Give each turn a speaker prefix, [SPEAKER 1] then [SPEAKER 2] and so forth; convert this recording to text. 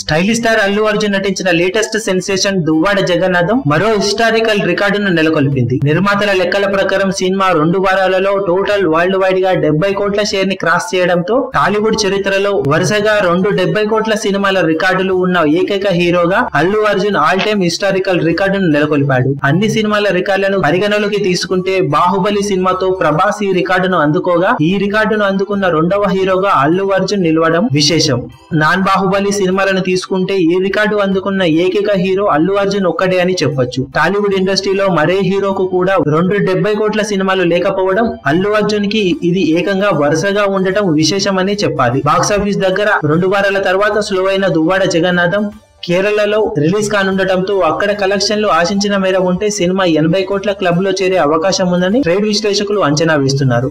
[SPEAKER 1] Megastar Allu Arjun నటించిన latest sensation Duvvada Jagannatham మరో historical రికార్డును నెలకొల్పింది. నిర్మాతల లెక్కల ప్రకారం సినిమా రెండు వారాలలో టోటల్ వరల్డ్ వైడ్గా డెబ్బై కోట్ల షేర్ని క్రాస్ చేయడంతో టాలీవుడ్ చరిత్రలో వరుసగా రెండు డెబ్బై కోట్ల సినిమాల రికార్డులు ఉన్న ఏకైక హీరోగా Allu Arjun all time historical రికార్డును నెలకొల్పాడు. అన్ని సినిమాల రికార్డులను పరిగణలోకి తీసుకుంటే బాహుబలి సినిమాతో ప్రభాస్ ఈ రికార్డును అందుకోగా ఈ రికార్డును అందుకున్న రెండవ హీరోగా అల్లు అర్జున్ నిలవడం విశేషం. నాన్ బాహుబలి సినిమాలను తీసుకుంటే ఈ రికార్డు అందుకున్న ఏకైక హీరో అల్లు అర్జున్ ఒక్కడే అని చెప్పొచ్చు. టాలీవుడ్ ఇండస్ట్రీలో మరే హీరోకు కూడా రెండు డెబ్బై కోట్ల సినిమాలు లేకపోవడం అల్లు అర్జున్కి ఇది ఏకంగా వరుసగా ఉండటం విశేషమని చెప్పాలి. బాక్సాఫీస్ దగ్గర రెండు వారాల తర్వాత స్లో అయిన దువ్వాడ జగన్నాథం కేరళలో రిలీజ్ కానుండటంతో అక్కడ కలెక్షన్లు ఆశించిన మేర ఉంటే సినిమా ఎనభై కోట్ల క్లబ్లో చేరే అవకాశం ఉందని ట్రేడ్ విశ్లేషకులు అంచనా వేస్తున్నారు.